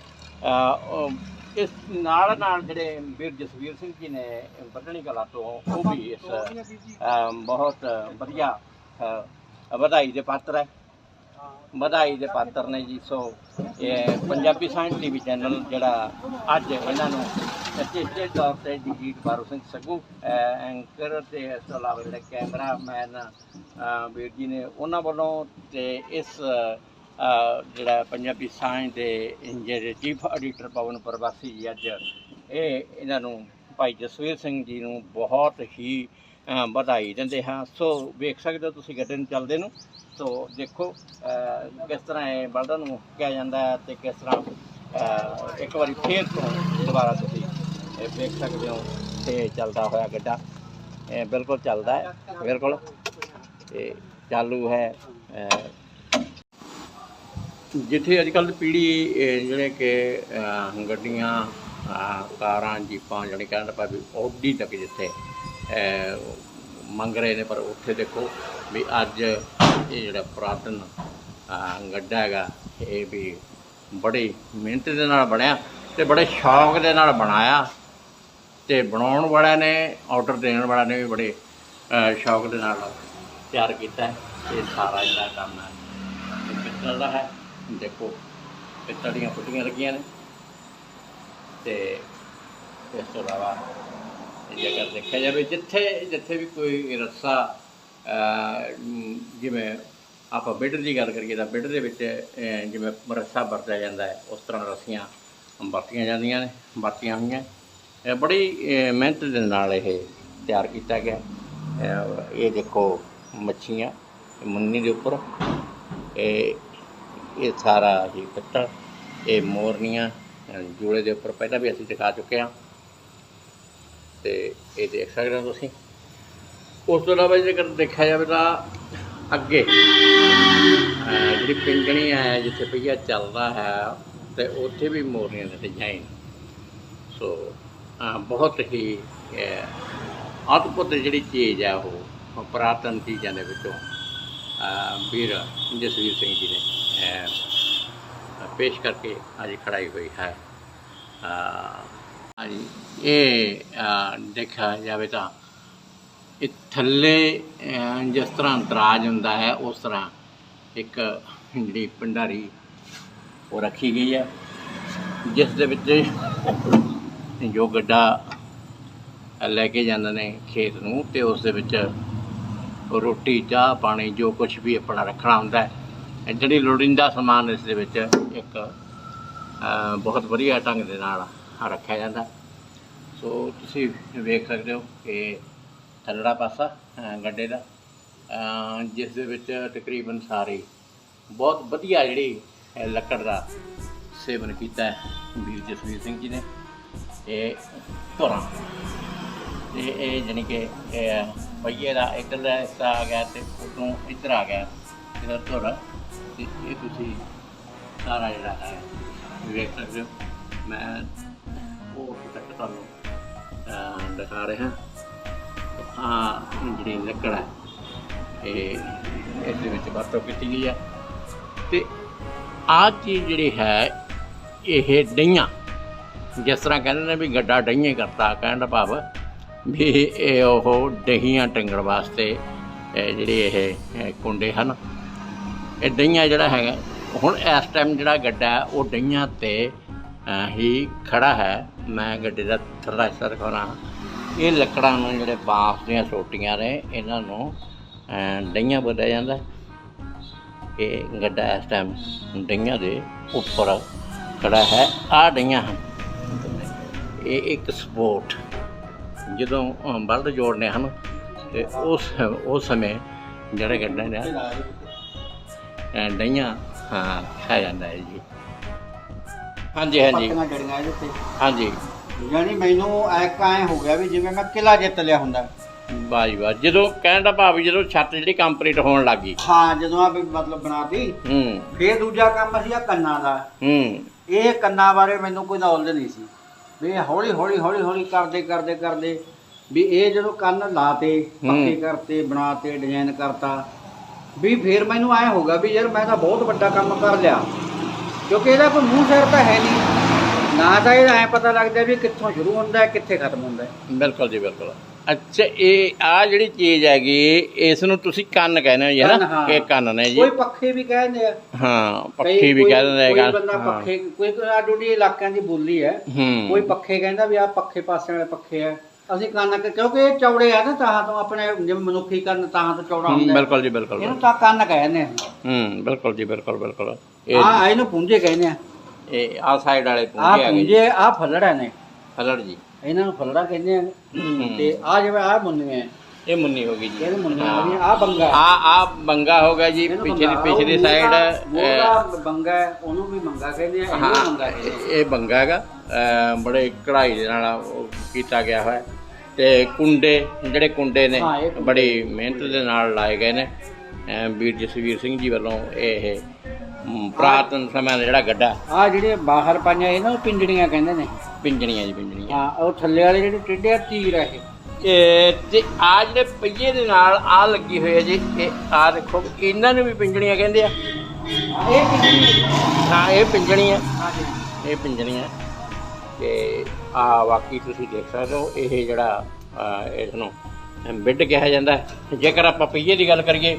ਇਸ ਨਾਲ ਨਾਲ ਜਿਹੜੇ ਵੀਰ ਜਸਵੀਰ ਸਿੰਘ ਜੀ ਨੇ ਪਟਣੀ ਕਲਾ ਤੋਂ, ਉਹ ਵੀ ਇਸ ਬਹੁਤ ਵਧੀਆ ਵਧਾਈ ਦੇ ਪਾਤਰ ਹੈ। ਵਧਾਈ ਦੇ ਪਾਤਰ ਨੇ ਜੀ। ਸੋ, ਇਹ ਪੰਜਾਬੀ ਸਾਇੰਸ ਟੀਵੀ ਚੈਨਲ ਜਿਹੜਾ ਅੱਜ ਇਹਨਾਂ ਨੂੰ ਚੇਚੇ ਤੌਰ ਤੇ ਜਗਜੀਤ ਬਾਰੂ ਸਿੰਘ ਸੱਗੂ ਐਂਕਰ ਤੇ ਇਸ ਤੋਂ ਇਲਾਵਾ ਜਿਹੜੇ ਕੈਮਰਾਮੈਨ ਵੀਰ ਜੀ ਨੇ ਉਹਨਾਂ ਵੱਲੋਂ ਤੇ ਇਸ ਜਿਹੜਾ ਪੰਜਾਬੀ ਸਾਇੰਸ ਦੇ ਜਿਹੜੇ ਚੀਫ ਐਡੀਟਰ ਪਵਨ ਪ੍ਰਵਾਸੀ ਜੀ ਅੱਜ ਇਹ ਇਹਨਾਂ ਨੂੰ ਭਾਈ ਜਸਵੀਰ ਸਿੰਘ ਜੀ ਨੂੰ ਬਹੁਤ ਹੀ ਵਧਾਈ ਦਿੰਦੇ ਹਾਂ। ਸੋ, ਵੇਖ ਸਕਦੇ ਹੋ ਤੁਸੀਂ ਗੱਡੇ ਨੂੰ ਚੱਲਦੇ ਨੂੰ। ਸੋ ਦੇਖੋ ਕਿਸ ਤਰ੍ਹਾਂ ਇਹ ਬਲਦਾਂ ਨੂੰ ਕਿਹਾ ਜਾਂਦਾ ਹੈ ਤੇ ਕਿਸ ਤਰ੍ਹਾਂ ਇੱਕ ਵਾਰੀ ਫੇਰ ਤੋਂ ਦੁਬਾਰਾ ਤੁਸੀਂ ਇਹ ਵੇਖ ਸਕਦੇ ਹੋ ਤੇ ਚੱਲਦਾ ਹੋਇਆ ਗੱਡਾ। ਇਹ ਬਿਲਕੁਲ ਚੱਲਦਾ ਹੈ ਬਿਲਕੁਲ ਤੇ ਚਾਲੂ ਹੈ ਜਿੱਥੇ ਅੱਜ ਕੱਲ੍ਹ ਦੀ ਪੀੜ੍ਹੀ, ਇਹ ਜਿਹੜੇ ਕਿ ਗੱਡੀਆਂ ਕਾਰਾਂ, ਜੀਪਾਂ, ਜਾਣੀ ਕਹਿਣ ਦਾ ਭਾਵ ਵੀ ਔਡੀ ਤੱਕ ਜਿੱਥੇ ਮੰਗ ਰਹੇ ਨੇ, ਪਰ ਉੱਥੇ ਦੇਖੋ ਵੀ ਅੱਜ ਇਹ ਜਿਹੜਾ ਪੁਰਾਤਨ ਗੱਡਾ ਹੈਗਾ, ਇਹ ਵੀ ਬੜੀ ਮਿਹਨਤ ਦੇ ਨਾਲ ਬਣਿਆ ਤੇ ਬੜੇ ਸ਼ੌਕ ਦੇ ਨਾਲ ਬਣਾਇਆ ਤੇ ਬਣਾਉਣ ਵਾਲਿਆਂ ਨੇ, ਆਰਡਰ ਦੇਣ ਵਾਲਿਆਂ ਨੇ ਵੀ ਬੜੇ ਸ਼ੌਕ ਦੇ ਨਾਲ ਤਿਆਰ ਕੀਤਾ ਇਹ ਸਾਰਾ ਜਿਹੜਾ ਕੰਮ ਹੈ। ਇਹ ਪਿੱਤਲ ਦਾ ਹੈ। ਦੇਖੋ, ਪਿੱਤਲ ਦੀਆਂ ਫੁੱਟੀਆਂ ਲੱਗੀਆਂ ਨੇ। ਤੇ ਇਸ ਤੋਂ ਇਲਾਵਾ ਜੇਕਰ ਦੇਖਿਆ ਜਾਵੇ, ਜਿੱਥੇ ਜਿੱਥੇ ਵੀ ਕੋਈ ਰੱਸਾ ਜਿਵੇਂ ਆਪਾਂ ਬਿੱਡ ਦੀ ਗੱਲ ਕਰੀਏ ਤਾਂ ਬਿੱਡ ਦੇ ਵਿੱਚ ਜਿਵੇਂ ਰੱਸਾ ਵਰਤਿਆ ਜਾਂਦਾ ਹੈ ਉਸ ਤਰ੍ਹਾਂ ਰੱਸੀਆਂ ਵਰਤੀਆਂ ਜਾਂਦੀਆਂ ਨੇ ਵਰਤੀਆਂ ਹੋਈਆਂ। ਬੜੀ ਮਿਹਨਤ ਦੇ ਨਾਲ ਇਹ ਤਿਆਰ ਕੀਤਾ ਗਿਆ। ਇਹ ਦੇਖੋ ਮੱਛੀਆਂ ਮੁੰਨੀ ਦੇ ਉੱਪਰ ਇਹ ਇਹ ਸਾਰਾ ਹੀ ਪਿੱਤਲ ਇਹ ਮੋਰਨੀਆਂ ਅਹ, ਦੇ ਉੱਪਰ ਪਹਿਲਾਂ ਵੀ ਅਸੀਂ ਦਿਖਾ ਚੁੱਕੇ ਹਾਂ। ਤੇ ਇਹ ਦੇਖ ਸਕਦੇ ਹੋ ਤੁਸੀਂ। ਉਸ ਤੋਂ ਇਲਾਵਾ ਜੇਕਰ ਦੇਖਿਆ ਜਾਵੇ ਤਾਂ ਅੱਗੇ ਅਹ ਜਿਹੜੀ ਪਿੰਜਣੀ ਹੈ ਜਿੱਥੇ ਪਈਆ ਚੱਲਦਾ ਹੈ ਤੇ ਉੱਥੇ ਵੀ ਮੋਰਨੀਆਂ ਦੇ ਡਿਜ਼ਾਈਨ ਸੋ ਅਹ ਬਹੁਤ ਹੀ ਅਹ ਅਦਭੁਤ ਜਿਹੜੀ ਚੀਜ਼ ਹੈ ਉਹ ਪੁਰਾਤਨ ਚੀਜ਼ਾਂ ਦੇ ਵਿੱਚੋਂ ਅਹ ਵੀਰ ਜਸਵੀਰ ਸਿੰਘ ਜੀ ਨੇ ਅਹ ਪੇਸ਼ ਕਰਕੇ ਅੱਜ ਖੜਾਈ ਹੋਈ ਹੈ। ਅਹ ਹਾਂਜੀ ਇਹ ਅਹ, ਦੇਖਿਆ ਜਾਵੇ ਤਾਂ ਇਹ ਥੱਲੇ ਜਿਸ ਤਰ੍ਹਾਂ ਦਰਾਜ ਹੁੰਦਾ ਹੈ, ਉਸ ਤਰ੍ਹਾਂ ਇੱਕ ਜਿਹੜੀ ਭੰਡਾਰੀ ਉਹ ਰੱਖੀ ਗਈ ਹੈ। ਜਿਸ ਦੇ ਵਿੱਚ ਜੋ ਗੱਡਾ ਲੈ ਕੇ ਜਾਂਦੇ ਨੇ ਖੇਤ ਨੂੰ ਤੇ ਉਸ ਦੇ ਵਿੱਚ ਰੋਟੀ, ਚਾਹ, ਪਾਣੀ, ਜੋ ਕੁਝ ਵੀ ਆਪਣਾ ਰੱਖਣਾ ਹੁੰਦਾ ਹੈ। ਜਿਹੜੀ ਲੋੜੀਂਦਾ ਸਮਾਨ ਇਸ ਦੇ ਵਿੱਚ ਇੱਕ ਬਹੁਤ ਵਧੀਆ ਢੰਗ ਦੇ ਨਾਲ ਰੱਖਿਆ ਜਾਂਦਾ ਸੋ ਤੁਸੀਂ ਵੇਖ ਸਕਦੇ ਹੋ ਕਿ ਥੱਲੜਾ ਪਾਸਾ ਗੱਡੇ ਦਾ ਜਿਸ ਦੇ ਵਿੱਚ ਤਕਰੀਬਨ ਸਾਰੇ ਬਹੁਤ ਵਧੀਆ ਜਿਹੜੀ ਲੱਕੜ ਦਾ ਸੇਵਨ ਕੀਤਾ ਵੀਰ ਜਸਵੀਰ ਸਿੰਘ ਜੀ ਨੇ। ਇਹ ਧੁਰਾਂ। ਤੇ ਇਹ ਜਾਣੀ ਕਿ ਇਹ ਪਹੀਏ ਦਾ ਇੱਧਰਲਾ ਹਿੱਸਾ ਆ ਗਿਆ ਤੇ ਉਤੋਂ ਇੱਧਰ ਆ ਗਿਆ ਇਹਦਾ ਧੁਰ। ਤੇ ਇਹ ਤੁਸੀਂ ਸਾਰਾ ਜਿਹੜਾ ਹੈ, ਵੇਖ ਸਕਦੇ ਹੋ। ਮੈਂ ਉਹ ਤੱਕ ਤੁਹਾਨੂੰ ਦਿਖਾ ਰਿਹਾ। ਹਾਂ ਜਿਹੜੀ ਲੱਕੜ ਹੈ ਇਹ ਇਸ ਦੇ ਵਿੱਚ ਵਰਤੋਂ ਕੀਤੀ ਗਈ ਹੈ ਤੇ ਆਹ ਚੀਜ਼ ਜਿਹੜੀ ਹੈ, ਇਹ ਡਈਆਂ, ਜਿਸ ਤਰ੍ਹਾਂ ਕਹਿੰਦੇ ਨੇ ਵੀ ਗੱਡਾ ਡਈਆਂ ਕਰਤਾ, ਕਹਿਣ ਦਾ ਭਾਵ ਵੀ ਇਹ ਉਹ ਡਹੀਆਂ ਟੰਗਣ ਵਾਸਤੇ ਜਿਹੜੇ ਇਹ ਕੁੰਡੇ ਹਨ। ਇਹ ਡਈਆਂ ਜਿਹੜਾ ਹੈਗਾ, ਹੁਣ ਇਸ ਟਾਈਮ ਜਿਹੜਾ ਗੱਡਾ ਉਹ ਡਈਆਂ ਤੇ ਹੀ ਖੜਾ ਹੈ। ਮੈਂ ਗੱਡੇ ਦਾ ਥੱਲਾ ਹਿੱਸਾ ਦਿਖਾਉਣਾ। ਇਹ ਲੱਕੜਾਂ ਨੂੰ ਜਿਹੜੇ ਬਾਂਸ ਦੀਆਂ ਸੋਟੀਆਂ ਨੇ ਇਹਨਾਂ ਨੂੰ ਡਈਆਂ ਬੋਲਿਆ ਜਾਂਦਾ। ਇਹ ਗੱਡਾ ਇਸ ਟਾਈਮ ਡਈਆਂ ਦੇ ਉੱਪਰ ਖੜਾ ਹੈ। ਆ ਡਈਆਂ ਹਨ। ਇਹ ਇੱਕ ਸਪੋਰਟ। ਜਦੋਂ ਬਲਦ ਜੋੜਨੇ ਹਨ ਤੇ ਉਸ ਉਸ ਸਮੇਂ ਜਿਹੜੇ ਗੱਡੇ ਨੇ ਡਈਆਂ ਹਾਂ ਖਾ ਜਾਂਦਾ ਹੈ ਜੀ। ਹਾਂਜੀ ਹਾਂਜੀ। ਹਾਂਜੀ। ਯਾਨੀ ਮੈਨੂੰ ਐ ਹੋ ਗਿਆ ਵੀ ਜਿਵੇਂ ਮੈਂ ਕਿਲਾ ਜਿੱਤ ਲਿਆ ਹੁੰਦਾ। ਜੀ ਵਾਹ ਜਦੋਂ ਕਹਿਣ ਦਾ ਭਾਵ ਜਦੋਂ ਛੱਤ ਜਿਹੜੀ ਕੰਪਲੀਟ ਹੋਣ ਲੱਗੀ ਹਾਂ ਜਦੋਂ ਆ ਵੀ ਮਤਲਬ ਬਣਾਤੀ ਹੂੰ। ਫੇਰ ਦੂਜਾ ਕੰਮ ਸੀ ਆ ਕੰਨਾਂ ਦਾ। ਹੂੰ। ਇਹ ਕੰਨਾਂ ਬਾਰੇ ਮੈਨੂੰ ਕੋਈ ਨੌਲੇਜ ਨਹੀਂ ਸੀ। ਵੀ ਹੌਲੀ ਹੌਲੀ ਹੌਲੀ ਹੌਲੀ ਕਰਦੇ ਕਰਦੇ ਕਰਦੇ ਵੀ ਇਹ ਜਦੋਂ ਕੰਨ ਲਾਤੇ ਪੱਕੇ। ਕਰਤੇ ਬਣਾਤੇ ਡਿਜ਼ਾਈਨ ਕਰਤਾ ਵੀ ਫੇਰ ਮੈਨੂੰ ਐ ਹੋਗਾ ਵੀ ਯਾਰ ਮੈਂ ਤਾਂ ਬਹੁਤ ਵੱਡਾ ਕੰਮ ਕਰ ਲਿਆ। ਕਿਉਂਕਿ ਇਹਦਾ ਕੋਈ ਮੂੰਹ ਸਿਰ ਤਾਂ ਹੈ ਨਹੀਂ। ਨਾ ਤਾਂ ਇਹਦਾ ਐ ਪਤਾ ਲੱਗਦਾ ਵੀ ਕਿੱਥੋਂ ਸ਼ੁਰੂ ਹੁੰਦਾ ਹੈ ਕਿੱਥੇ ਖਤਮ ਹੁੰਦਾ ਹੈ। ਬਿਲਕੁਲ ਜੀ ਬਿਲਕੁਲ। ਅੱਛਾ ਇਹ ਆ ਜਿਹੜੀ ਚੀਜ਼ ਹੈਗੀ ਇਸ ਨੂੰ ਤੁਸੀਂ ਕੰਨ ਕਹਿੰਦੇ ਹੋ ਜੀ ਹੈ ਕੰਨ, ਨਾ ਹਾਂ। ਇਹ ਕੰਨ ਨੇ ਜੀ। ਕੋਈ ਪੱਖੇ ਵੀ ਕਹਿੰਦੇ ਆ। ਹਾਂ ਪੱਖੀ ਵੀ ਕੋਈ- ਕਹਿ ਦਿੰਦੇ ਕੋਈ ਬੰਦਾ ਹਾਂ। ਪੱਖੇ ਕੋਈ ਆਡੂਡੀ ਇਲਾਕਿਆਂ ਦੀ ਬੋਲੀ ਹੈ। ਹੂੰ। ਕੋਈ ਪੱਖੇ ਕਹਿੰਦਾ ਵੀ ਆ ਪੱਖੇ ਪਾਸੇ ਵਾਲੇ ਪੱਖੇ ਆ। ਅਸੀਂ ਕੰਨ ਕ- ਕਿਉਂਕਿ ਇਹ ਚੌੜੇ ਆ ਨਾ ਤਾਂ ਤੋਂ ਆਪਣੇ ਜਿਵੇਂ ਮਨੁੱਖੀ ਕੰਨ ਤਾਂ ਤੋਂ ਚੌੜਾ ਹੂੰ, ਹੁੰਦਾ ਹੈ। ਬਿਲਕੁਲ ਜੀ ਬਿਲਕੁਲ। ਇਹਨੂੰ ਤਾਂ ਕੰਨ ਕਹਿੰਦੇ ਆ। ਹੂੰ ਬਿਲਕੁਲ ਜੀ ਬਿਲਕੁਲ ਬਿਲਕੁਲ। ਇਹ ਆ ਇਹਨੂੰ ਪੁੰਜੇ ਕਹਿੰਦੇ ਆ। ਇਹ ਆ ਸਾਈਡ ਵਾਲੇ ਆ ਹੈਗੇ ਜੀ ਪੁੰਜੇ ਆ ਫੱਲੜਾ ਨੇ ਹਲੜ ਜੀ ਇਹਨਾਂ ਨੂੰ ਫੱਲੜਾ ਕਹਿੰਦੇ ਆ ਤੇ ਆ ਜਿਵੇਂ ਆ ਮੁੰਨੀਆਂ ਇਹ ਮੁੰਨੀ ਹੋ ਗਈ ਜੀ ਇਹਨੂੰ ਮੁੰਨੀਆਂ ਹਾਂ। ਕਹਿੰਦੇ ਆ ਬੰਗਾ ਆ ਆ ਬੰਗਾ ਹੋ ਗਿਆ ਜੀ ਇਹਨੂੰ ਪਿਛਲੀ ਬੰਗਾ। ਪਿਛਲੀ ਉਹ ਸਾਈਡ ਮੂਹਰਲਾ ਬੰਗਾ ਹੈ, ਉਹਨੂੰ ਵੀ ਮੰਗਾ ਕਹਿੰਦੇ ਆ ਹਾਂ ਇਹਨੂੰ ਮੰਗਾ ਕਹਿੰਦੇ ਆ। ਇਹ ਬੰਗਾ ਹੈਗਾ ਬੜੇ ਕਢਾਈ ਦੇ ਨਾਲ ਉਹ ਕੀਤਾ ਗਿਆ ਹੋਇਆ ਹੈ। ਤੇ ਕੁੰਡੇ ਜਿਹੜੇ ਕੁੰਡੇ ਨੇ ਹਾਂ, ਇਹ ਕੁੰਡੇ। ਬੜੀ ਮਿਹਨਤ ਦੇ ਨਾਲ ਲਾਏ ਗਏ ਨੇ ਅਹ ਵੀਰ ਜਸਵੀਰ ਸਿੰਘ ਜੀ ਵੱਲੋਂ ਇਹ ਪੁਰਾਤਨ ਸਮੇਂ ਦਾ ਜਿਹੜਾ ਗੱਡਾ। ਆ ਜਿਹੜੇ ਬਾਹਰ ਪਾਈਆਂ ਇਹਨਾਂ ਨੂੰ ਪਿੰਜੜੀਆਂ ਕਹਿੰਦੇ ਨੇ। ਪਿੰਜਣੀਆਂ ਜੀ ਪਿੰਜਣੀਆਂ ਹਾਂ ਉਹ ਥੱਲੇ ਵਾਲੇ ਜਿਹੜੇ ਟਿੱਡੇ ਆ ਤੀਰ ਆ ਇਹ। ਇਹ ਤੇ ਆ ਜਿਹੜੇ ਪਹੀਏ ਦੇ ਨਾਲ ਆ ਲੱਗੀ ਹੋਈ ਹੈ ਜੀ ਇਹ ਆ ਦੇਖੋ ਇਹਨਾਂ ਨੂੰ ਵੀ ਪਿੰਜਣੀਆਂ ਕਹਿੰਦੇ ਆ। ਇਹ ਪਿੰਜੜੀ ਹਾਂ ਇਹ ਪਿੰਜਣੀਆਂ ਹਾਂ ਜੀ। ਇਹ ਪਿੰਜਣੀਆਂ ਤੇ ਆ ਬਾਕੀ ਤੁਸੀਂ ਦੇਖ ਸਕਦੇ ਹੋ ਇਹ ਜਿਹੜਾ ਅਹ, ਇਸ ਨੂੰ ਬਿੱਡ ਕਿਹਾ ਜਾਂਦਾ। ਹੈ। ਜੇਕਰ ਆਪਾਂ ਪਹੀਏ ਦੀ ਗੱਲ ਕਰੀਏ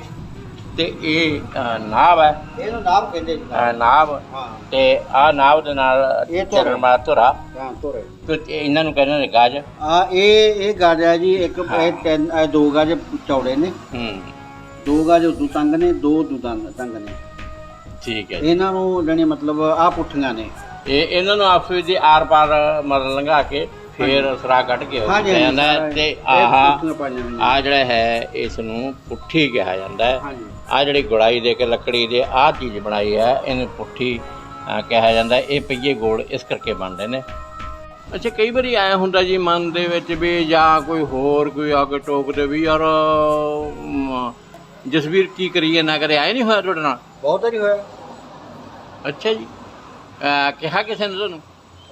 ਤੇ ਇਹ ਨਾਭ ਹੈ। ਇਹਨੂੰ ਨਾਮ ਕਹਿੰਦੇ ਹਾਂ। ਤੇ ਆ ਨਾਭ ਦੇ ਨਾਲ ਇਹ ਧੁਰਾ। ਚੱਲਣ ਵਾਲਾ ਧੁਰਾ। ਹਾਂ ਤੋਰੇ ਤੇ ਇਹਨਾਂ ਨੂੰ ਕਹਿੰਦੇ ਨੇ ਗਾਜ। ਆ ਇਹ ਇਹ ਗਾਜ ਹੈ ਜੀ ਇੱਕ ਇਹ ਤਿੰਨ ਇਹ ਦੋ ਗਾਜ ਚੌੜੇ ਨੇ। ਹੂੰ। ਦੋ ਗਾਜ ਉਦੋਂ ਤੰਗ ਨੇ ਦੋ ਉਦੋਂ ਤੰਗ ਨੇ। ਠੀਕ ਹੈ ਜੀ। ਇਹਨਾਂ ਨੂੰ ਜਾਣੀ ਮਤਲਬ ਆ ਪੁੱਠੀਆਂ ਨੇ। ਇਹ ਇਹਨਾਂ ਨੂੰ ਆਪਸ ਵਿੱਚ ਆਰ ਪਾਰ ਮਰਨ ਲੰਘਾ ਕੇ ਫਿਰ ਸਰਾ ਕੱਢ ਕੇ ਹੋ ਹਾਂਜੀ, ਜਾਂਦਾ ਹੈ ਸਾਰਾ ਤੇ ਇਹ ਆਹ ਪੁੱਠੀਆਂ ਪਾਈਆਂ ਹੋਈਆਂ। ਆ ਜਿਹੜਾ ਹੈ ਇਸ ਨੂੰ ਪੁੱਠੀ ਕਿਹਾ ਜਾਂਦਾ ਹੈ। ਹਾਂਜੀ। ਆ ਜਿਹੜੀ ਗੁੜਾਈ ਦੇ ਕੇ ਲੱਕੜੀ ਦੇ ਆਹ ਚੀਜ਼ ਬਣਾਈ ਹੈ ਇਹਨੂੰ ਪੁੱਠੀ ਕਿਹਾ ਜਾਂਦਾ ਹੈ। ਇਹ ਪਈਏ ਗੋਲ ਇਸ ਕਰਕੇ ਬਣਦੇ ਨੇ। ਅੱਛਾ ਕਈ ਵਾਰੀ ਆਇਆ ਹੁੰਦਾ ਜੀ ਮਨ ਦੇ ਵਿੱਚ ਵੀ ਜਾਂ ਕੋਈ ਹੋਰ ਕੋਈ ਆ ਕੇ ਟੋਕਦੇ ਵੀ ਯਾਰ ਅਮ, ਜਸਵੀਰ ਕੀ ਕਰੀਏ ਨਾ ਕਰੇ ਆਏ ਨਹੀਂ ਹੋਇਆ ਤੁਹਾਡੇ ਨਾਲ? ਬਹੁਤ ਨਹੀਂ ਹੋਇਆ। ਅੱਛਾ ਜੀ। ਕਿਹਾ ਕਿਸੇ ਨੇ ਤੁਹਾਨੂੰ?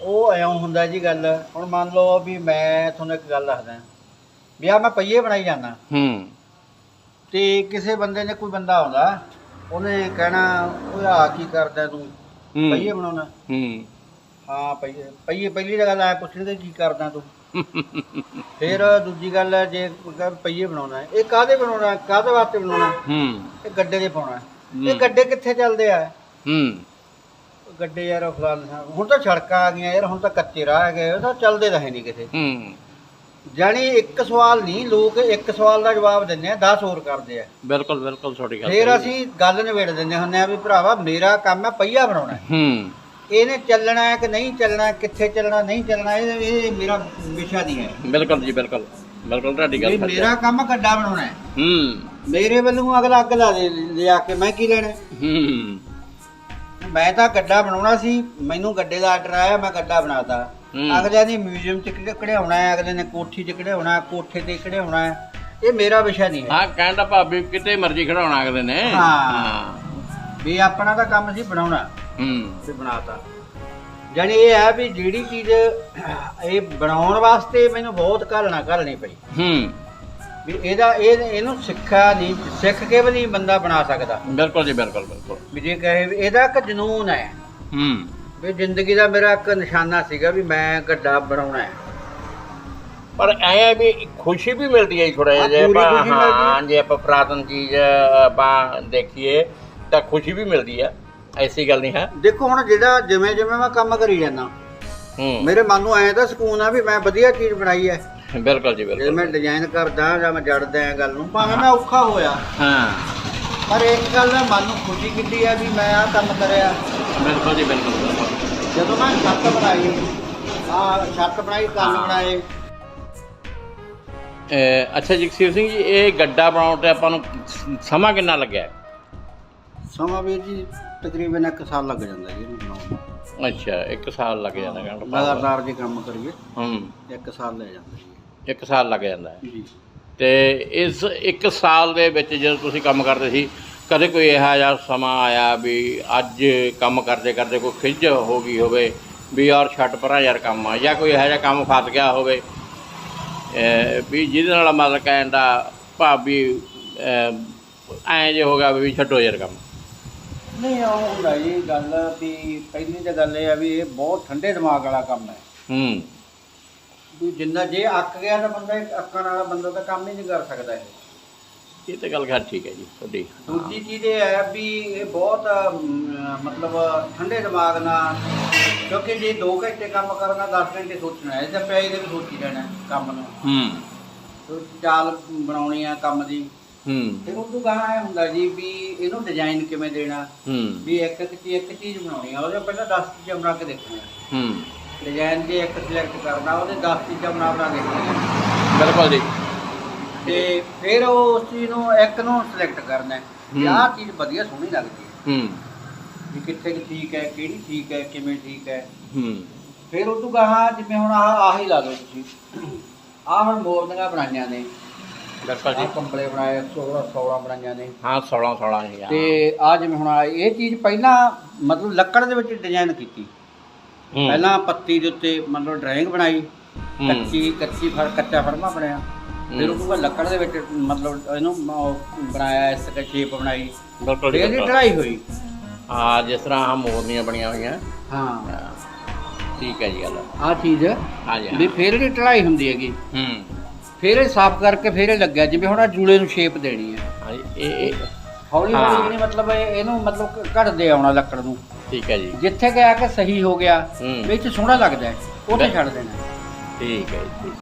ਉਹ ਐਂ ਹੁੰਦਾ ਜੀ ਗੱਲ ਹੁਣ ਮੰਨ ਲਓ ਵੀ ਮੈਂ ਤੁਹਾਨੂੰ ਇੱਕ ਗੱਲ ਦੱਸਦਾ। ਵੀ ਆ ਮੈਂ ਪਈਏ ਬਣਾਈ ਜਾਂਦਾ। ਹੂੰ। ਤੇ ਕਿਸੇ ਬੰਦੇ ਨੇ ਕੋਈ ਬੰਦਾ ਆਉਂਦਾ ਉਹਨੇ ਕਹਿਣਾ ਉਹ ਆ ਕੀ ਕਰਦਾ ਤੂੰ? ਹੂੰ। ਪਈਏ ਬਣਾਉਣਾ? ਹੂੰ। ਹਾਂ ਪਈਏ ਪਈਏ ਪਹਿਲੀ ਤਾਂ ਗੱਲ ਐ ਪੁੱਛਣਗੇ ਕੀ ਕਰਦਾ ਤੂੰ? ਫਿਰ ਦੂਜੀ ਗੱਲ ਹੈ ਜੇ ਕਹੇ ਪਈਏ ਬਣਾਉਣਾ ਹੈ ਇਹ ਕਾਹਦੇ ਬਣਾਉਣਾ ਹੈ? ਕਾਹਦੇ ਵਾਸਤੇ ਬਣਾਉਣਾ? ਹੈ? ਹੂੰ। ਇਹ ਗੱਡੇ ਦੇ ਪਾਉਣਾ ਹੈ। ਇਹ ਹੂੰ। ਗੱਡੇ ਕਿੱਥੇ ਚੱਲਦੇ ਆ? ਹੂੰ। ਗੱਡੇ ਯਾਰ ਫਲਾਣਾ ਹੁਣ ਤਾਂ ਸੜਕਾਂ ਆ ਗਈਆਂ ਯਾਰ ਹੁਣ ਤਾਂ ਕੱਚੇ ਰਾਹ ਹੈਗੇ ਉਹ ਤਾਂ ਚੱਲਦੇ ਰਹੇ ਨਹੀਂ ਕਿਤੇ। ਹੂੰ। ਜਾਣੀ ਇੱਕ ਸਵਾਲ ਨਹੀਂ ਲੋਕ ਇੱਕ ਸਵਾਲ ਦਾ ਜਵਾਬ ਦਿੰਦੇ ਆ 10 ਹੋਰ ਕਰਦੇ ਆ। ਬਿਲਕੁਲ ਬਿਲਕੁਲ ਤੁਹਾਡੀ ਗੱਲ ਫਿਰ ਸਹੀ। ਅਸੀਂ ਗੱਲ ਨਿਬੇੜ ਦਿੰਦੇ ਹੁੰਦੇ ਆ ਵੀ ਭਰਾਵਾ ਮੇਰਾ ਕੰਮ ਹੈ ਪਈਆ ਬਣਾਉਣਾ। ਹੈ। ਇਹਨੇ ਚੱਲਣਾ ਹੈ ਕਿ ਨਹੀਂ ਚੱਲਣਾ ਕਿੱਥੇ ਚੱਲਣਾ ਨਹੀਂ ਚੱਲਣਾ ਇਹ ਇਹ ਮੇਰਾ ਵਿਸ਼ਾ ਨਹੀਂ ਹੈ। ਬਿਲਕੁਲ ਜੀ ਬਿਲਕੁਲ। ਬਿਲਕੁਲ ਤੁਹਾਡੀ ਗੱਲ ਸੱਚ ਹੈ। ਮੇਰਾ ਕੰਮ ਗੱਡਾ ਬਣਾਉਣਾ ਹੈ। ਹੂੰ। ਮੇਰੇ ਵੱਲੋਂ ਅਗਲਾ ਅੱਗ ਲਾ ਦੇ ਲਿਆ ਕੇ ਮੈਂ ਕੀ ਲੈਣਾ ਹੈ? ਮੈਂ ਤਾਂ ਗੱਡਾ ਬਣਾਉਣਾ ਸੀ ਮੈਨੂੰ ਗੱਡੇ ਦਾ ਆਰਡਰ ਆਇਆ ਮੈਂ ਗੱਡਾ ਬਣਾਤਾ। ਹੂੰ। ਅਗਲੇ ਨੇ ਮਿਊਜ਼ੀਅਮ ਚ ਕਿਹੜੇ ਕਢਾਉਣਾ ਹੈ ਅਗਲੇ ਨੇ ਕੋਠੀ ਚ ਕਢਾਉਣਾ ਹੈ ਕੋਠੇ ਤੇ ਕਢਾਉਣਾ ਹੈ ਇਹ ਮੇਰਾ ਵਿਸ਼ਾ ਨਹੀਂ ਹੈ। ਹਾਂ ਕਹਿੰਦਾ ਭਾਬੀ ਕਿਤੇ ਮਰਜ਼ੀ ਖੜਾਉਣਾ ਅਗਲੇ ਨੇ। ਹਾਂ। ਵੀ ਆਪਣਾ ਤਾਂ ਕੰਮ ਸੀ ਬਣਾਉਣਾ ਹੂੰ। ਤੇ ਬਣਾਤਾ। ਜਾਣੀ ਇਹ ਹੈ ਵੀ ਜਿਹੜੀ ਚੀਜ਼ ਇਹ ਬਣਾਉਣ ਵਾਸਤੇ ਮੈਨੂੰ ਬਹੁਤ ਘਾਲਣਾ ਘਾਲਣੀ ਪਈ। ਹੂੰ। ਵੀ ਇਹਦਾ ਇਹ ਇਹਨੂੰ ਸਿੱਖਿਆ ਨਹੀਂ ਸਿੱਖ ਕੇ ਵੀ ਨਹੀਂ ਬੰਦਾ ਬਣਾ ਸਕਦਾ। ਬਿਲਕੁਲ ਜੀ ਬਿਲਕੁਲ ਬਿਲਕੁਲ। ਵੀ ਜੇ ਕਹੇ ਵੀ ਇਹਦਾ ਇੱਕ ਜਨੂਨ ਹੈ। ਹੂੰ। ਵੀ ਜ਼ਿੰਦਗੀ ਦਾ ਮੇਰਾ ਇੱਕ ਨਿਸ਼ਾਨਾ ਸੀਗਾ ਵੀ ਮੈਂ ਗੱਡਾ ਬਣਾਉਣਾ ਹੈ। ਪਰ ਐ ਵੀ ਖੁਸ਼ੀ ਵੀ ਮਿਲਦੀ ਹੈ ਥੋੜਾ ਜਿਹਾ ਆਪਾਂ। ਹਾਂ। ਜੇ ਆਪਾਂ ਪੁਰਾਤਨ ਚੀਜ਼ ਆਪਾਂ ਦੇਖੀਏ ਤਾਂ ਖੁਸ਼ੀ ਵੀ ਮਿਲਦੀ ਹੈ। ਐਸੀ ਗੱਲ ਨਹੀਂ ਹੈ। ਦੇਖੋ ਹੁਣ ਜਿਹੜਾ ਜਿਵੇਂ ਜਿਵੇਂ ਮੈਂ ਕੰਮ ਕਰੀ ਜਾਂਦਾ ਹੂੰ। ਮੇਰੇ ਮਨ ਨੂੰ ਐਂ ਤਾਂ ਸਕੂਨ ਆ ਵੀ ਮੈਂ ਵਧੀਆ ਚੀਜ਼ ਬਣਾਈ ਹੈ। ਬਿਲਕੁਲ ਜੀ ਜੇ ਬਿਲਕੁਲ ਮੈਂ ਡਿਜ਼ਾਈਨ ਕਰਦਾ ਜਾਂ ਮੈਂ ਜੜਦਾ ਐ ਗੱਲ ਨੂੰ ਭਾਵੇਂ ਮੈਂ ਔਖਾ ਹੋਇਆ। ਹਾਂ। ਪਰ ਇੱਕ ਗੱਲ ਦਾ ਮਨ ਨੂੰ ਖੁਸ਼ੀ ਕਿੱਡੀ ਆ ਵੀ ਮੈਂ ਆਹ ਕੰਮ ਕਰਿਆ। ਬਿਲਕੁਲ ਜੀ ਬਿਲਕੁਲ ਬਿਲਕੁਲ। ਜਦੋਂ ਮੈਂ ਛੱਤ ਬਣਾਈ ਆ ਛੱਤ ਬਣਾਈ ਕੰਨ ਬਣਾਏ। ਅਹ ਅੱਛਾ ਜਗਸੀਰ ਸਿੰਘ ਜੀ ਇਹ ਗੱਡਾ ਬਣਾਉਣ ਤੇ ਆਪਾਂ ਨੂੰ ਸ- ਸਮਾਂ ਕਿੰਨਾ ਲੱਗਿਆ? ਸਮਾਂ ਵੀਰ ਜੀ ਤਕਰੀਬਨ 1 ਸਾਲ ਲੱਗ ਜਾਂਦਾ ਜੀ ਇਹਨੂੰ ਬਣਾਉਣ ਨੂੰ। ਅੱਛਾ 1 ਸਾਲ ਲੱਗ ਜਾਂਦਾ ਕਹਿੰਦਾ ਲਗਾਤਾਰ ਜੇ ਕੰਮ ਕਰੀਏ ਹੂੰ। 1 ਸਾਲ ਲੈ ਜਾਂਦਾ ਜੀ। 1 ਸਾਲ ਲੱਗ ਜਾਂਦਾ ਹੈ। ਜੀ। ਤੇ ਇਸ 1 ਸਾਲ ਦੇ ਵਿੱਚ ਜਦੋਂ ਤੁਸੀਂ ਕੰਮ ਕਰਦੇ ਸੀ ਕਦੇ ਕੋਈ ਇਹੋ ਜਿਹਾ ਸਮਾਂ ਆਇਆ ਵੀ ਅੱਜ ਕੰਮ ਕਰਦੇ ਕਰਦੇ ਕੋਈ ਖਿੱਚ ਹੋ ਗਈ ਹੋਵੇ ਵੀ ਯਾਰ ਛੱਡ ਪਰਾਂ ਯਾਰ ਕੰਮ ਆ ਜਾਂ ਕੋਈ ਇਹੋ ਜਿਹਾ ਕੰਮ ਫਸ ਗਿਆ ਹੋਵੇ ਵੀ ਜਿਹਦੇ ਨਾਲ ਮਤਲਬ ਕਹਿਣ ਦਾ ਅਹ ਐਂ ਜੇ ਹੋ ਗਿਆ ਵੀ ਛੱਡੋ ਯਾਰ ਕੰਮ। ਨਹੀਂ ਉਹ ਹੁੰਦਾ ਜੀ ਗੱਲ ਵੀ ਪਹਿਲੀ ਤਾਂ ਗੱਲ ਇਹ ਆ ਵੀ ਇਹ ਬਹੁਤ ਠੰਡੇ ਦਿਮਾਗ ਵਾਲਾ ਕੰਮ ਹੈ। ਹੂੰ। ਜਿੰਨਾ ਜੇ ਅੱਕ ਗਿਆ ਤਾਂ ਬੰਦਾ ਇੱਕ ਅੱਕਣ ਵਾਲਾ ਬੰਦਾ ਤਾਂ ਕੰਮ ਹੀ ਨਹੀਂ ਕਰ ਸਕਦਾ ਇਹ। ਇਹ ਤਾਂ ਗੱਲ ਕਰ ਠੀਕ ਹੈ ਜੀ ਤੁਹਾਡੀ। ਦੂਜੀ ਚੀਜ਼ ਇਹ ਹੈ ਵੀ ਇਹ ਬਹੁਤ ਅਮ, ਮਤਲਬ ਠੰਡੇ ਦਿਮਾਗ ਨਾਲ ਕਿਉਂਕਿ ਜੇ 2 ਘੰਟੇ ਕੰਮ ਕਰਨਾ 10 ਘੰਟੇ ਸੋਚਣਾ ਹੈ ਇਹਦਾ ਪਿਆ ਇਹਦੇ ਵੀ ਸੋਚੀ ਜਾਣਾ ਕੰਮ ਨੂੰ। ਹੂੰ। ਤੇ ਚਾਲ ਬਣਾਉਣੀ ਆ ਕੰਮ ਦੀ। ਹੂੰ। ਫਿਰ ਉਦੋਂ ਗਾਣਾ ਇਹ ਹੁੰਦਾ ਜੀ ਵੀ ਇਹਨੂੰ ਡਿਜ਼ਾਈਨ ਕਿਵੇਂ ਦੇਣਾ। ਹੂੰ। ਵੀ ਇੱਕ ਇੱਕ ਚੀਜ਼ ਇੱਕ ਚੀਜ਼ ਬਣਾਉਣੀ ਆ ਉਹਦੇ ਪਹਿਲਾਂ 10 ਚੀਜ਼ਾਂ ਬਣਾ ਕੇ ਦੇਖਣੀਆਂ। ਹੂੰ। ਡਿਜ਼ਾਈਨ ਜੇ ਇੱਕ ਸਿਲੈਕਟ ਕਰਨਾ ਉਹਦੇ 10 ਚੀਜ਼ਾਂ ਬਣਾ ਬਣਾ ਦੇਖਣੀਆਂ ਬਿਲਕੁਲ ਜੀ। ਤੇ ਫਿਰ ਉਹ ਉਸ ਚੀਜ਼ ਨੂੰ ਇੱਕ ਨੂੰ ਸਿਲੈਕਟ ਕਰਨਾ ਹੈ। ਆਹ ਚੀਜ਼ ਵਧੀਆ ਸੋਹਣੀ ਲੱਗਦੀ ਹੈ। ਹੂੰ। ਵੀ ਕਿੱਥੇ ਕਿ ਠੀਕ ਹੈ ਕਿਹੜੀ ਠੀਕ ਹੈ ਕਿਵੇਂ ਠੀਕ ਹੈ। ਹੂੰ। ਫਿਰ ਉਹ ਤੋਂ ਗਾਹਾਂ ਜਿਵੇਂ ਹੁਣ ਆਹ ਆਹੀ ਲਾ ਲਓ ਤੁਸੀਂ। ਆਹ ਹੁਣ ਮੋਰਨੀਆਂ ਬਣਾਈਆਂ ਨੇ। ਬਿਲਕੁਲ ਜੀ। ਆਹ ਕੰਬਲੇ ਬਣਾਏ 16 16 ਬਣਾਈਆਂ ਨੇ। ਹਾਂ 16 16 ਹੀ ਆ। ਤੇ ਆ ਜਿਵੇਂ ਹੁਣ ਆਹ ਇਹ ਚੀਜ਼ ਪਹਿਲਾਂ ਮਤਲਬ ਲੱਕੜ ਦੇ ਵਿੱਚ ਡਿਜ਼ਾਈਨ ਕੀਤੀ। ਹੂੰ, ਪਹਿਲਾਂ ਪੱਤੀ ਦੇ ਉੱਤੇ ਮਤਲਬ ਡਰਾਇੰਗ ਬਣਾਈ ਹੂੰ, ਕੱਚੀ ਕੱਚੀ ਫਰ ਕੱਚਾ ਫਰਮਾ ਬਣਿਆ। ਫਿਰ ਉਹ ਤੋਂ ਬਾਅਦ ਲੱਕੜ ਦੇ ਵਿੱਚ ਮਤਲਬ ਇਹਨੂੰ ਉਹ ਬਣਾਇਆ ਇਸ ਤਰ੍ਹਾਂ ਸ਼ੇਪ ਬਣਾਈ। ਬਿਲਕੁਲ ਫਿਰ ਜੀ ਇਹਦੀ ਬਿਲਕੁਲ। ਢਲਾਈ ਹੋਈ। ਹਾਂ ਜਿਸ ਤਰ੍ਹਾਂ ਆਹ ਮੋਰਨੀਆਂ ਬਣੀਆਂ ਹੋਈਆਂ। ਹਾਂ। ਹਾਂ, ਠੀਕ ਹੈ ਜੀ ਗੱਲ। ਆ ਚੀਜ਼ ਹਾਂ ਜੀ ਵੀ ਹਾਂ। ਫਿਰ ਇਹਦੀ ਢਲਾਈ ਹੁੰਦੀ ਹੈਗੀ। ਹੂੰ। ਫਿਰ ਇਹ ਸਾਫ਼ ਕਰਕੇ ਫਿਰ ਇਹ ਲੱਗਿਆ ਜਿਵੇਂ ਹੁਣ ਆ ਜੂਲੇ ਨੂੰ ਸ਼ੇਪ ਦੇਣੀ ਹੈ। ਹਾਂ ਜੀ, ਇਹ ਇਹ ਹੌਲੀ ਹਾਂ। ਹੌਲੀ ਜਿਹੜੀ ਮਤਲਬ ਇਹ- ਇਹਨੂੰ ਮਤਲਬ ਘੜਦੇ ਆਉਣਾ ਲੱਕੜ ਨੂੰ। ਠੀਕ ਹੈ ਜੀ ਜਿੱਥੇ ਗਿਆ ਕਿ ਸਹੀ ਹੋ ਗਿਆ ਹੂੰ। ਵਿੱਚ ਸੋਹਣਾ ਲੱਗਦਾ ਹੈ ਉੱਥੇ ਛੱਡ ਦੇਣਾ ਠੀਕ ਹੈ ਜੀ ਠੀਕ।